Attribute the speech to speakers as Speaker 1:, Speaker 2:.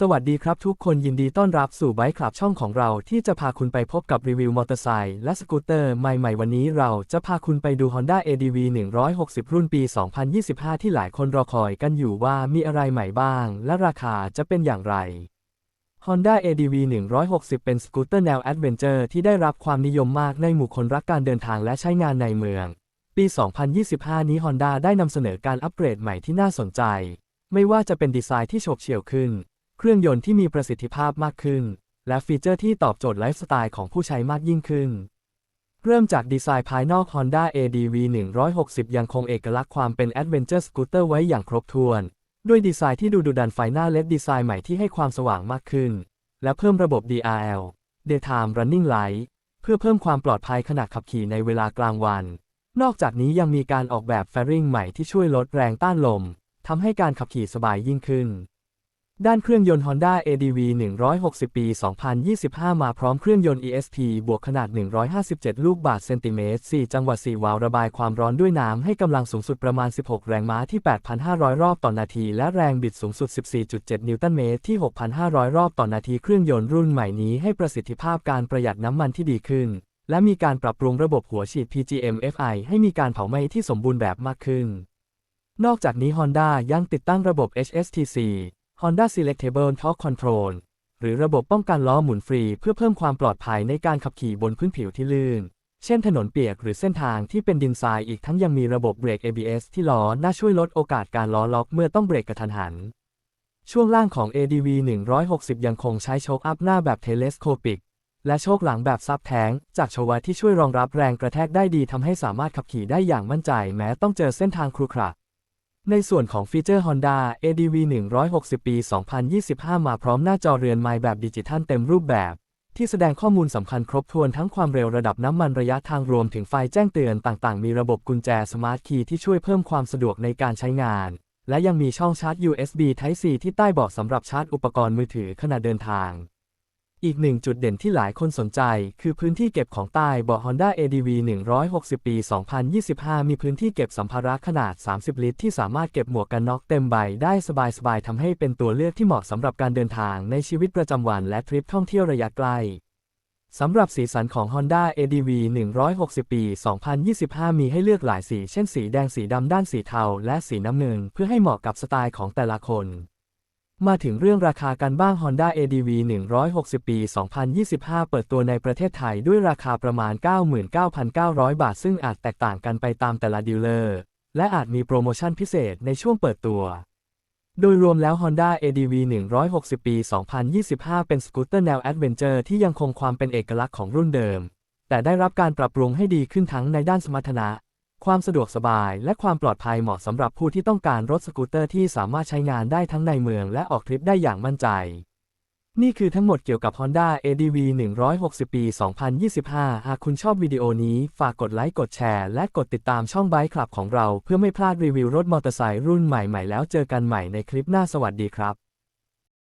Speaker 1: สวัสดีครับทุกคนยินดีต้อนรับสู่ไบค์คลับช่องของเราที่จะพาคุณไปพบกับรีวิวมอเตอร์ไซค์และสกูตเตอร์ใหม่ๆ วันนี้เราจะพาคุณไปดู Honda ADV 160 รุ่นปี 2025 ที่หลายคนรอคอยกันอยู่ว่ามีอะไรใหม่บ้าง และราคาจะเป็นอย่างไร Honda ADV 160 เป็นสกูตเตอร์แนวแอดเวนเจอร์ที่ได้รับความนิยมมากในหมู่คนรักการเดินทางและใช้งานในเมือง ปี 2025 นี้ Honda ได้นำเสนอการอัปเกรดใหม่ที่น่าสนใจ ไม่ว่าจะเป็นดีไซน์ที่โฉบเฉี่ยวขึ้น เครื่องยนต์ที่มีประสิทธิภาพมากขึ้น และฟีเจอร์ที่ตอบโจทย์ไลฟ์สไตล์ของผู้ใช้มากยิ่งขึ้น เริ่มจากดีไซน์ภายนอก Honda ADV 160 ยังคงเอกลักษณ์ความเป็น Adventure Scooter ไว้อย่างครบถ้วน ด้วยดีไซน์ที่ดูดุดันไฟหน้า LED ดีไซน์ใหม่ที่ให้ความสว่างมากขึ้น และเพิ่มระบบ DRL Daytime Running Light เพื่อเพิ่มความปลอดภัยขณะขับขี่ในเวลากลางวัน นอกจากนี้ยังมีการออกแบบ Fairing ใหม่ที่ช่วยลดแรงต้านลมทำให้การขับขี่สบายยิ่งขึ้น ด้านเครื่องยนต์ Honda ADV 160 ปี 2025 มาพร้อมเครื่องยนต์ ESP บวกขนาด 157 ลูกบาศก์เซนติเมตร 4 จังหวะ 4 วาล์วระบายความร้อนด้วยน้ำให้กำลังสูงสุดประมาณ 16 แรงม้าที่ 8,500 รอบต่อนาที และแรงบิดสูงสุด 14.7 นิวตันเมตรที่ 6,500 รอบต่อนาที เครื่องยนต์รุ่นใหม่นี้ให้ประสิทธิภาพการประหยัดน้ำมันที่ดีขึ้น และมีการปรับปรุงระบบหัวฉีด PGM-FI ให้มีการเผาไหม้ที่สมบูรณ์แบบมากขึ้น นอกจากนี้ Honda ยังติดตั้งระบบ HSTC Honda Selectable Torque Control หรือระบบป้องกันล้อหมุนฟรีเพื่อเพิ่มความปลอดภัยในการขับขี่บนพื้นผิวที่ลื่น เช่นถนนเปียกหรือเส้นทางที่เป็นดินทรายอีกทั้งยังมีระบบเบรก ABS ที่ล้อน้าช่วยลดโอกาสการล้อล็อกเมื่อต้องเบรกกระทันหัน ช่วงล่างของ ADV 160 ยังคงใช้โชคอัพหน้าแบบ Telescopic และโชคหลังแบบซับแทงจากโชวาที่ช่วยรองรับแรงกระแทกได้ดีทำให้สามารถขับขี่ได้อย่างมั่นใจ แม้ต้องเจอเส้นทางครุขระ ในส่วนของฟีเจอร์ Honda ADV 160 ปี 2025 มาพร้อมหน้าจอเรือนไม้แบบดิจิทัลเต็มรูปแบบ ที่แสดงข้อมูลสำคัญครบถ้วนทั้งความเร็วระดับน้ำมันระยะทางรวมถึงไฟแจ้งเตือนต่างๆ มีระบบกุญแจสมาร์ทคีย์ที่ช่วยเพิ่มความสะดวกในการใช้งาน และยังมีช่องชาร์จ USB Type C ที่ใต้เบาะสำหรับชาร์จอุปกรณ์มือถือขณะเดินทาง อีกหนึ่งจุดเด่นที่หลายคนสนใจ คือพื้นที่เก็บของใต้เบาะ Honda ADV 160 ปี 2025 มีพื้นที่เก็บสัมภาระขนาด 30 ลิตร ที่สามารถเก็บหมวกกันน็อกเต็มใบได้สบายๆทำให้เป็นตัวเลือกที่เหมาะสำหรับการเดินทางในชีวิตประจำวันและทริปท่องเที่ยวระยะไกลสำหรับสีสันของ Honda ADV 160 ปี 2025 มีให้เลือกหลายสี เช่นสีแดง สีดำ ด้านสีเทา และสีน้ำเงิน เพื่อให้เหมาะกับสไตล์ของแต่ละคน มาถึงเรื่องราคากันบ้าง Honda ADV 160 ปี 2025 เปิดตัวในประเทศไทยด้วยราคาประมาณ 99,900 บาท ซึ่งอาจแตกต่างกันไปตามแต่ละดีลเลอร์ และอาจมีโปรโมชั่นพิเศษในช่วงเปิดตัว โดยรวมแล้ว Honda ADV 160 ปี 2025 เป็นสกูตเตอร์แนวแอดเวนเจอร์ที่ยังคงความเป็นเอกลักษณ์ของรุ่นเดิม แต่ได้รับการปรับปรุงให้ดีขึ้นทั้งในด้านสมรรถนะ ความสะดวกสบายและความปลอดภัยเหมาะสำหรับผู้ที่ต้องการรถสกูตเตอร์ที่สามารถใช้งานได้ทั้งในเมืองและออกทริปได้อย่างมั่นใจ นี่คือทั้งหมดเกี่ยวกับ Honda ADV 160 ปี 2025 หากคุณชอบวิดีโอนี้ ฝากกดไลค์ กดแชร์ และกดติดตามช่อง Bike Club ของเรา เพื่อไม่พลาดรีวิวรถมอเตอร์ไซค์รุ่นใหม่ๆ แล้วเจอกันใหม่ในคลิปหน้าสวัสดีครับ